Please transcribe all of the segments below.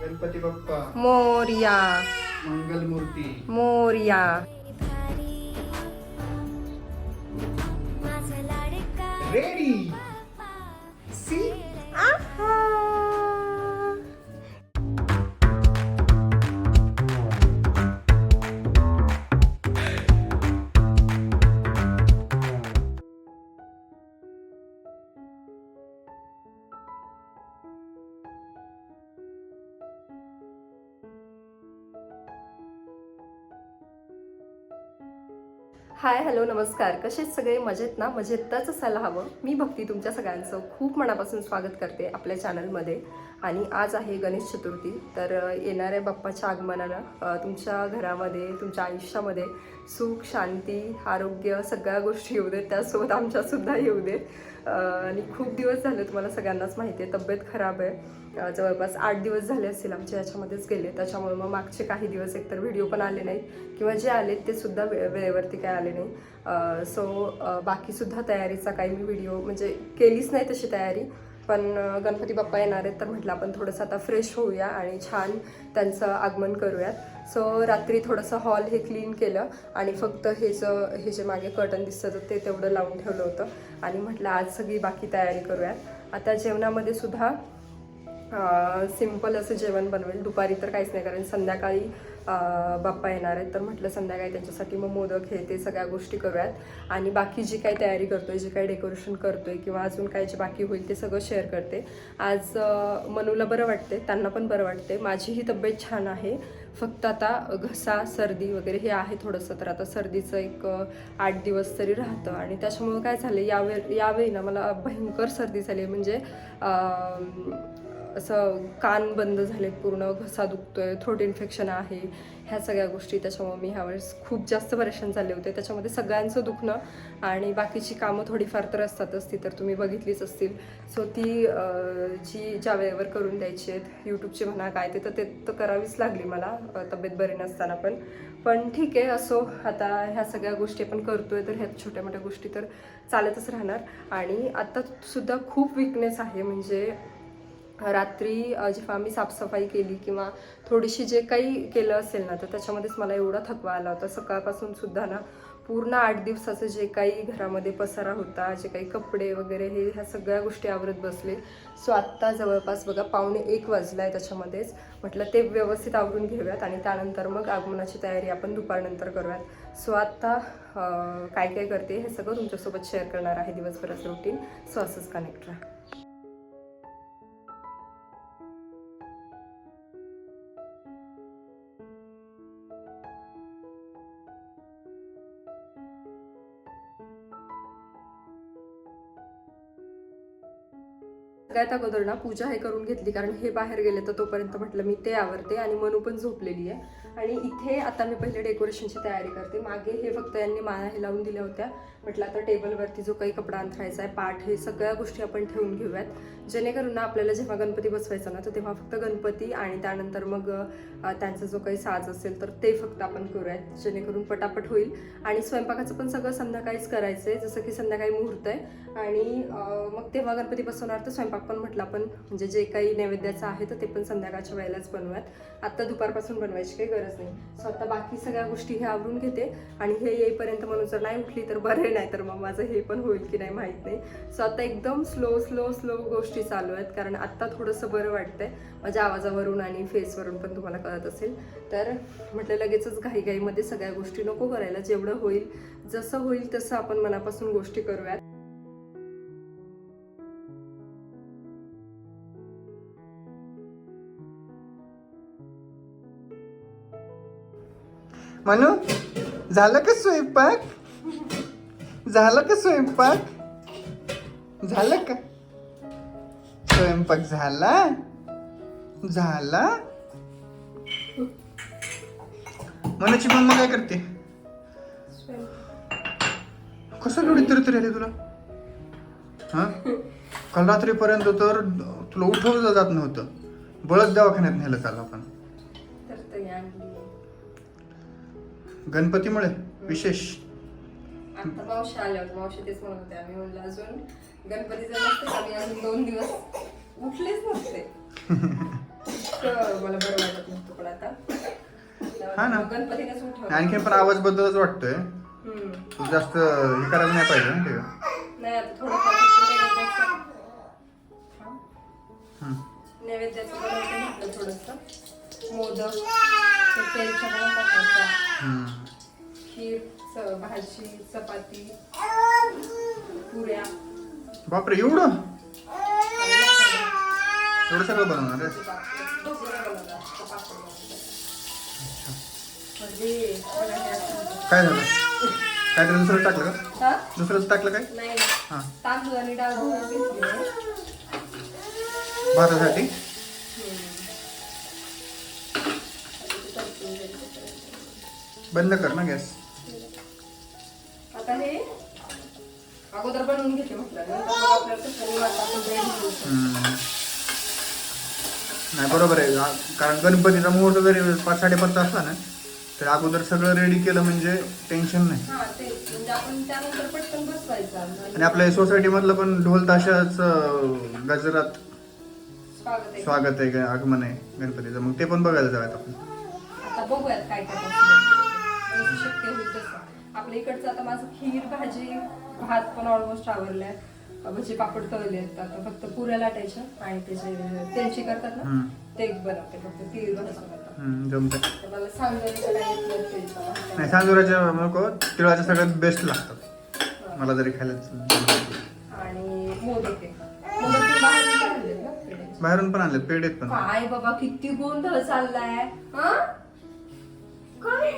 Ganpati Bappa Morya Mangalmurti Morya ready सी hi hello नमस्कार. कसेच सगळे? मजेत ना? मजेतच असायला हवं. मी भक्ती तुमच्या सगळ्यांचं खूप मनापासून स्वागत करते आपल्या चॅनलमध्ये. आणि आज आहे गणेश चतुर्थी. तर येणाऱ्या बाप्पाच्या आगमनानं तुमच्या घरामध्ये तुमच्या आयुष्यामध्ये सुख शांती आरोग्य सगळ्या गोष्टी येऊ देत. त्यासोबत आमच्यासुद्धा येऊ देत. आणि खूप दिवस झाले तुम्हाला सगळ्यांनाच माहिती आहे. तब्येत खराब आहे. जवळपास आठ दिवस झाले असतील आमचे याच्यामध्येच गेले. त्याच्यामुळे मग मागचे काही दिवस एकतर व्हिडिओ पण आले नाहीत. किंवा जे आलेत ते सुद्धा वे वेळेवरती काय आले नाही. सो बाकीसुद्धा तयारीचा काही मी व्हिडिओ म्हणजे केलीच नाही तशी तयारी. पण गणपती बाप्पा येणार आहेत तर म्हटलं आपण थोडंसं आता फ्रेश होऊया आणि छान त्यांचं आगमन करूयात. सो रात्री थोडंसं हॉल हे क्लीन केलं आणि फक्त हे ज हे जे मागे कर्टन दिसतं ते तेवढं लावून ठेवलं होतं. आणि म्हटलं आज सगळी बाकी तयारी करूयात. आता जेवणामध्ये सुद्धा सिंपल असं जेवण बनवेल. दुपारी तर काहीच नाही कारण संध्याकाळी बाप्पा येणार आहेत. तर म्हटलं संध्याकाळी त्यांच्यासाठी मग मोदक हे ते सगळ्या गोष्टी करूयात. आणि बाकी जी काही तयारी करतो आहे जे काही डेकोरेशन करतो आहे किंवा अजून काय जे बाकी होईल ते सगळं शेअर करते. आज मनूला बरं वाटते त्यांना पण बरं वाटते. माझीही तब्येत छान आहे. फक्त आता घसा सर्दी वगैरे हे आहे थोडंसं तर आता सर्दीचं एक आठ दिवस तरी राहतं. आणि त्याच्यामुळं काय झालं यावे यावेळी ना मला भयंकर सर्दी झाली आहे म्हणजे असं कान बंद झालेत पूर्ण घसा दुखतोय थ्रोट इन्फेक्शन आहे ह्या सगळ्या गोष्टी. त्याच्यामुळे मी ह्यावेळेस खूप जास्त परेशान झाले होते. त्याच्यामध्ये सगळ्यांचं दुखणं आणि बाकीची कामं थोडीफार तर असतातच ती तर तुम्ही बघितलीच असतील. सो ती जी ज्या वेळेवर करून द्यायची आहेत यूट्यूबचे म्हणा काय ते तर ते तर करावीच लागली मला तब्येत बरी नसताना पण. पण ठीक आहे असो आता ह्या सगळ्या गोष्टी आपण करतोय तर ह्या छोट्या मोठ्या गोष्टी तर चालतच राहणार. आणि आत्तासुद्धा सुद्धा खूप विकनेस आहे म्हणजे रात्री जेव्हा आम्ही साफसफाई केली किंवा थोडीशी जे काही केलं असेल ना तर त्याच्यामध्येच मला एवढा थकवा आला होता. सकाळपासून सुद्धा ना पूर्ण आठ दिवसाचं जे काही घरामध्ये पसारा होता जे काही कपडे वगैरे हे ह्या सगळ्या गोष्टी आवरत बसले. सो आत्ता जवळपास बघा पावणे एक वाजला आहे त्याच्यामध्येच. म्हटलं ते व्यवस्थित आवरून घेऊयात आणि त्यानंतर मग आगमनाची तयारी आपण दुपारनंतर करूयात. सो आत्ता काय काय करते हे सगळं तुमच्यासोबत शेअर करणार आहे दिवसभराचं रुटीन सो असंच कनेक्ट राहा. सगळ्यात अगोदर ना पूजा हे करून घेतली कारण हे बाहेर गेले तर तोपर्यंत म्हटलं मी ते आवरते आणि मनू पण झोपलेली आहे. आणि इथे आता मी पहिले डेकोरेशनची तयारी करते. मागे हे फक्त यांनी माळा हे लावून दिल्या होत्या. म्हटलं आता टेबलवरती जो काही कपडा अंथरायचा आहे पाठ हे सगळ्या गोष्टी आपण ठेवून घेऊयात. जेणेकरून ना आपल्याला जेव्हा गणपती बसवायचा ना तर तेव्हा फक्त गणपती आणि त्यानंतर मग त्यांचा जो काही साज असेल तर ते फक्त आपण करूयात. जेणेकरून पटापट होईल. आणि स्वयंपाकाचं पण सगळं संध्याकाळीच करायचं आहे जसं की संध्याकाळी मुहूर्त आहे. आणि मग तेव्हा गणपती बसवणार तर स्वयंपाक पण म्हटलं आपण म्हणजे जे काही नैवेद्याचं आहे तर ते पण संध्याकाळच्या वेळेलाच बनवूयात. आत्ता दुपारपासून बनवायची काही गरज नाही. सो आता बाकी सगळ्या गोष्टी हे आवरून घेते. आणि हे येईपर्यंत म्हणून जर नाही उठली तर बरे नाही तर मग माझं हे पण होईल की नाही माहीत नाही. सो आता एकदम स्लो स्लो स्लो गोष्टी चालू आहेत. कारण आत्ता थोडंसं बरं वाटतंय. माझ्या आवाजावरून आणि फेसवरून पण तुम्हाला कळत असेल. तर म्हटलं लगेचच घाईघाईमध्ये सगळ्या गोष्टी नको करायला. जेवढं होईल जसं होईल तसं आपण मनापासून गोष्टी करूयात. म्हणून झालं का स्वयंपाक? झालं का स्वयंपाक? झालं का? स्वयंपाक झाला? झाला? मनूची मम्मा काय करते? कसं लोडी तरी तरी आले तुला? हा? काल रात्रीपर्यंत तर तुला उठवलं जात नव्हतं. बळच दवाखान्यात नेलं काल आपण. गणपतीमुळे विशेष. आता मावशी आल्या होत्या मावशी तेच म्हणत होते आम्ही म्हणलं अजून गणपती जर नसते आम्ही अजून दोन दिवस उठलेच नसते मला बरं वाटत नव्हतं पण आता हा ना. गणपतीनेच उठवलं आणखीन पण आवाज बद्दलच वाटतोय हम्म. तू जास्त हे करायला नाही पाहिजे ना ते नाही आता थोडंफार फक्त नैवेद्याचं हा. हम्म. नैवेद्याचं बनवते म्हटलं थोडंसं मोदक ते तेलच्या बनवतात ना त्या. हम्म. खीर भाजी चपाती पुऱ्या. बापरे एवढं. एवढं सगळं बनवणार. म्हणजे काय झालं? काहीतरी दुसरं टाकलं का? हा? दुसरंच टाकलं काय? नाही. हा. नाही. तांदूळ आणि डाळ धुवून घेतली भातासाठी? बंद कर ना गॅस. आता हे अगोदर बनवून घेते म्हटलं. नाही बरोबर आहे. कारण गणपतीचा मुहूर्त जरी पाच साडेपाचचा असला ना तर अगोदर सगळं रेडी केलं म्हणजे टेन्शन नाही. ते म्हणजे आणि आपल्या सोसायटी मधलं पण ढोल ताशाच गजरात स्वागत आहे. आगमन आहे गणपतीचं. मग ते पण बघायला जाऊयात आपण. बघूयात काय काय शक्य होईल आपल्या इकडचं आता माझं खीर भाजी भात पण ऑलमोस्ट आवरलाय. भजी पापड तळले आहेत. आता फक्त पुऱ्या लाटायच्या आणि त्याचे तेलची करतात ना. ते बनवते. फक्त तीळ भाजी मला येत नाही तांदूळाच्या नको. तिळाच्या सगळ्यात बेस्ट लागतात मला जरी खायला आणि मोदक बाहेरून पण आणले पेढेत पण. काय बाबा किती गोंधळ चाललाय हा? काय?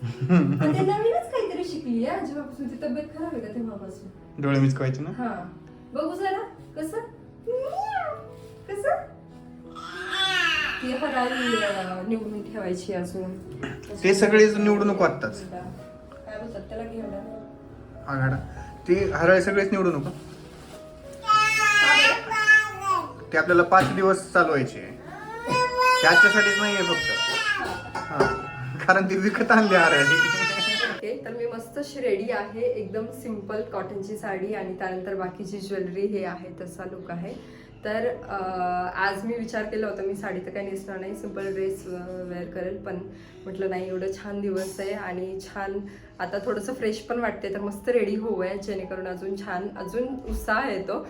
पण ते नवीनच काहीतरी शिकली आहे. जेव्हापासून ती तब्येत खराब आहे का तेव्हापासून? डोळे मिचकायचे ना? हा. बघू जरा. कस? कस? ती हराळी अं, निवडून ठेवायची अजून. ते सगळेच निवडणूक वाटतात. काय बोलतात? त्याला घेऊन आघाडा. ते हराळे सगळेच निवडू नको. ते आपल्याला पाच दिवस चालवायचे. त्याच्यासाठीच नाहीये फक्त. कारण ती विकत आणली ओके तर मी मस्त रेडी आहे एकदम सिंपल कॉटनची साडी आणि त्यानंतर बाकीची ज्वेलरी हे आहे तसा लुक आहे. तर आज मी विचार केला होता मी साडी तर काही नेसणार नाही सिंपल ड्रेस वेअर करेल पण म्हटलं नाही एवढं छान दिवस आहे आणि छान आता थोडंसं फ्रेश पण वाटते तर मस्त रेडी होऊया जेणेकरून अजून छान अजून उत्साह येतो.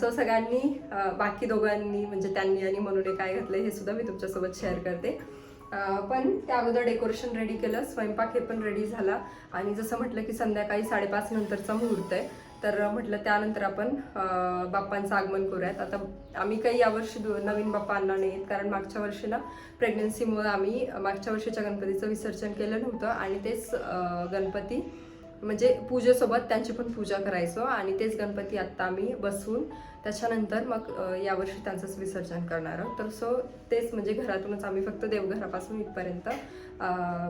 सो सगळ्यांनी बाकी दोघांनी म्हणजे त्यांनी आणि म्हणून काय घातलं हे सुद्धा मी तुमच्यासोबत शेअर करते. पण त्या अगोदर डेकोरेशन रेडी केलं स्वयंपाक हे पण रेडी झाला. आणि जसं म्हटलं की संध्याकाळी साडेपाच नंतरचा मुहूर्त आहे. तर म्हटलं त्यानंतर आपण बाप्पांचं आगमन करूयात. आता आम्ही काही यावर्षी दु- नवीन बाप्पा आणला नाहीत कारण मागच्या वर्षी ना प्रेग्नन्सीमुळे आम्ही मागच्या वर्षीच्या गणपतीचं विसर्जन केलं नव्हतं. आणि तेच गणपती म्हणजे पूजेसोबत त्यांची पण पूजा करायचो आणि तेच गणपती आत्ता आम्ही बसवून त्याच्यानंतर मग यावर्षी त्यांचंच विसर्जन करणार आहोत. तर सो तेच म्हणजे घरातूनच आम्ही फक्त देवघरापासून इथपर्यंत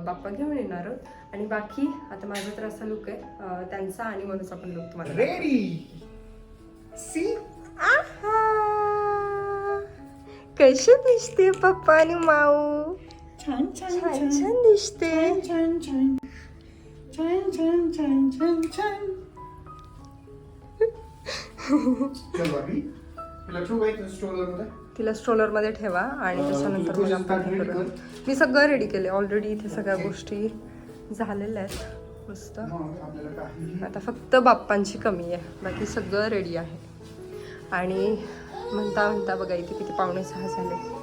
बाप्पा घेऊन येणार आहोत. आणि बाकी आता माझा तर असा लुक आहे त्यांचा आणि मनूचा पण लुक तुम्हाला रेडी सी कशी दिसते पप्पा आणि माऊ? छान छान छान छान. दिसते. छान छान. तुला स्ट्रोलरमध्ये. ठेवा आणि त्याच्यानंतर मग आपण हे करू. मी सगळं रेडी केले ऑलरेडी इथे सगळ्या. गोष्टी झालेल्या आहेत. मस्त. आता फक्त बाप्पांची कमी आहे. बाकी सगळं रेडी आहे. आणि म्हणता म्हणता बघा इथे किती पावणे सहा झाले.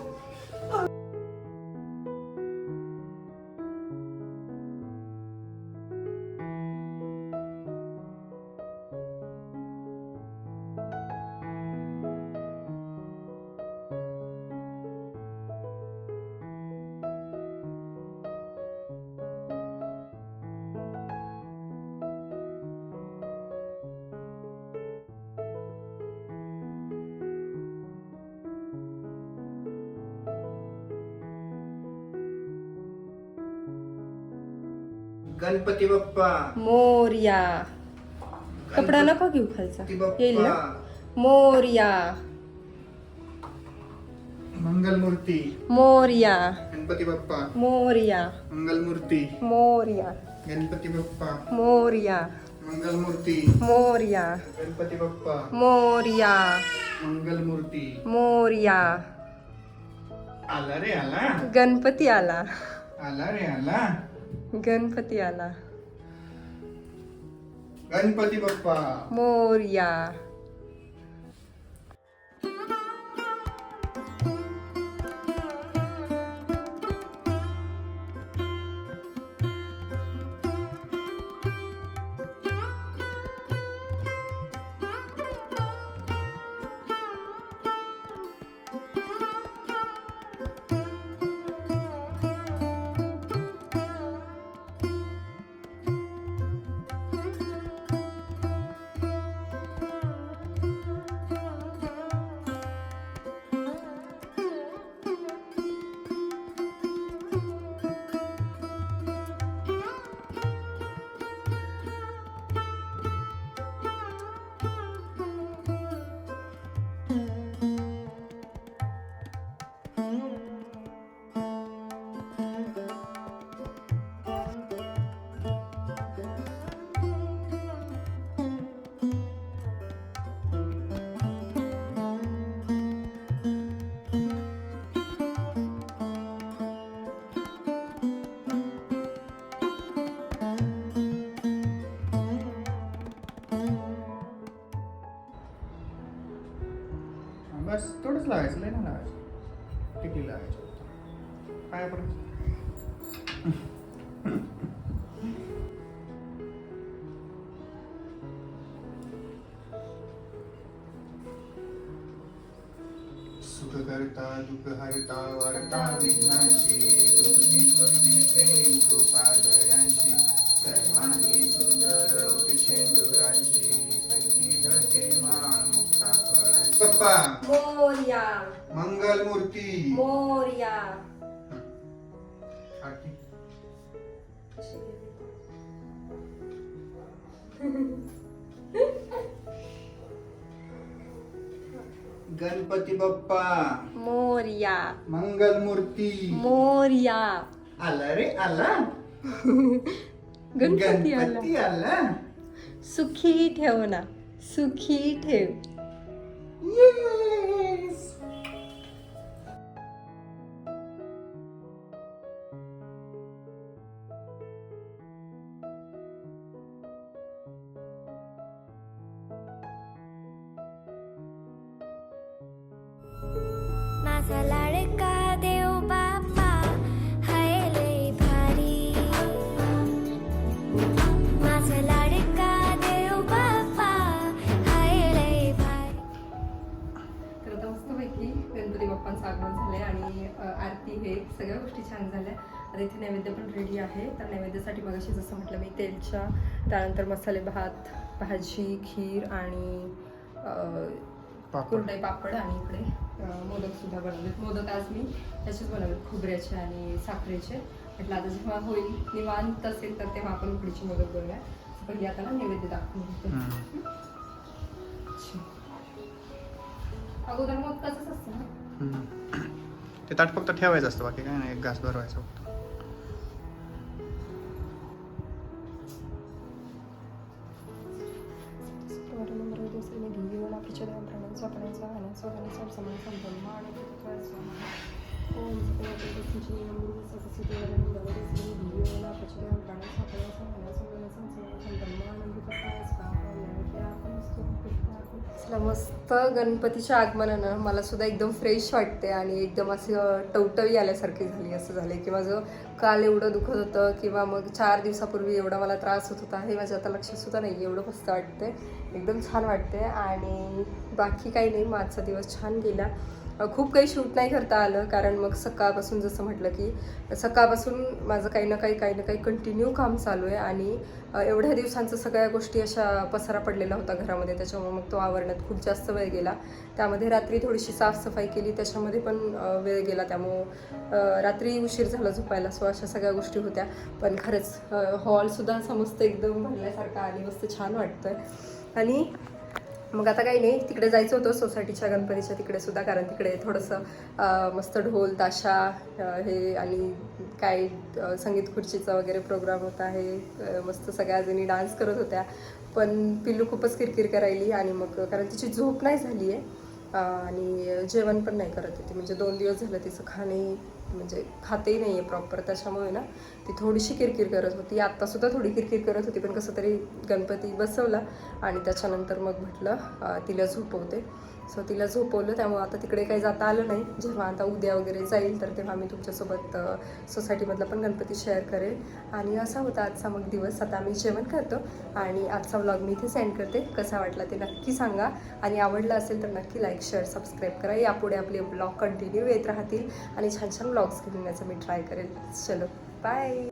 गणपती बाप्पा. मोर्या. कपडा नका घेऊ खालचा. येईल ना? मोर्या. मंगलमूर्ती. मोर्या. गणपती बाप्पा. मोर्या. मंगलमूर्ती. मोर्या. गणपती बाप्पा. मोर्या. मंगलमूर्ती. मोर्या. गणपती बाप्पा. मोर्या. मंगलमूर्ती. मोरया. आला रे आला. गणपती आला. आला रे आला. गणपती आला गणपती बाप्पा मोरया बस तेवढंच लावायचं लय ना लावायचं. किती लावायचं? काय आपण? पप्पा. मोरया. मंगल मूर्ती मोरया गणपती बाप्पा मोरया. मंगल मूर्ती मोरया. आला रे आला. गणपती आला. सुखी ठेव ना. सुखी ठेव. Yeah. छान झाल्या. आता इथे नैवेद्य पण रेडी आहे. तर नैवेद्यासाठी मगाशी जसं म्हटलं मी तेलच्या त्यानंतर मसाले भात भाजी खीर आणि अ, पापड. कुरडई पापड आणि इकडे अ, मोदक सुद्धा बनवलेत. मोदक आज मी त्याचेच बनवलेत. खोबऱ्याचे आणि साखरेचे. म्हटलं आता जेव्हा होईल निवांत असेल तर तेव्हा आपण उकडीचे मोदक बनवूया. पहिली आता ना नैवेद्य दाखवून घेते. अगोदर मग तसंच असतं ना. ते ताट फक्त ठेवायचं असतं बाकी काय नाही एक घास भरवायचा फक्त. मस्त गणपतीच्या आगमनानं मला सुद्धा एकदम फ्रेश वाटते आणि एकदम असं टवटवी आल्यासारखी झाली असं झालं की माझं काल एवढं दुखत होतं किंवा मग चार दिवसापूर्वी एवढा मला त्रास होत होता हे माझ्या आता लक्षात सुद्धा नाही एवढं मस्त वाटते एकदम छान वाटते आणि बाकी काही नाही माझा दिवस छान गेला. खूप काही शूट नाही करता आलं. कारण मग सकाळपासून जसं म्हटलं की सकाळपासून माझं काही ना काही काही ना काही कंटिन्यू काम चालू आहे. आणि एवढ्या दिवसांचं सगळ्या गोष्टी अशा पसारा पडलेला होता घरामध्ये. त्याच्यामुळे मग तो आवरण्यात खूप जास्त वेळ गेला. त्यामध्ये रात्री थोडीशी साफसफाई केली. त्याच्यामध्ये पण वेळ गेला. त्यामुळं रात्री उशीर झाला झोपायला. सो अशा सगळ्या गोष्टी होत्या. पण खरंच हॉलसुद्धा समजतं एकदम भरल्यासारखा आणि मस्त छान वाटतंय. आणि मग आता काही नाही तिकडे जायचं होतं सोसायटीच्या गणपतीच्या तिकडे सुद्धा कारण तिकडे थोडंसं मस्त ढोल ताशा हे आणि काय संगीत खुर्चीचा वगैरे प्रोग्राम होता हे मस्त सगळ्या जणी डान्स करत होत्या. पण पिल्लू खूपच किरकिर करायली आणि मग कारण तिची झोप नाही झाली आहे आणि जेवण पण नाही करत होती. म्हणजे दोन दिवस झालं तिचं खाणे म्हणजे खातेही नाही आहे प्रॉपर त्याच्यामुळे ना ती थोडीशी किरकिर करत होती. आत्तासुद्धा थोडी किरकिर करत होती पण कसं तरी गणपती बसवला आणि त्याच्यानंतर मग म्हटलं तिला झोपवते. सो तिला झोपवलं. त्यामुळे आता तिकडे काही जाता आलं नाही. जेव्हा आता उद्या वगैरे जाईल तर तेव्हा मी तुमच्यासोबत सोसायटीमधला पण गणपती शेअर करेल. आणि असा होता आजचा मग दिवस. आता आम्ही जेवण करतो. आणि आजचा व्लॉग मी इथे सेंड करते. कसा वाटला ते नक्की सांगा. आणि आवडला असेल तर नक्की लाईक शेअर सबस्क्राईब करा. यापुढे आपले ब्लॉग कंटिन्यू येत राहतील. आणि छान छान ब्लॉग्स घेऊन येण्याचा मी ट्राय करेल. चलो बाय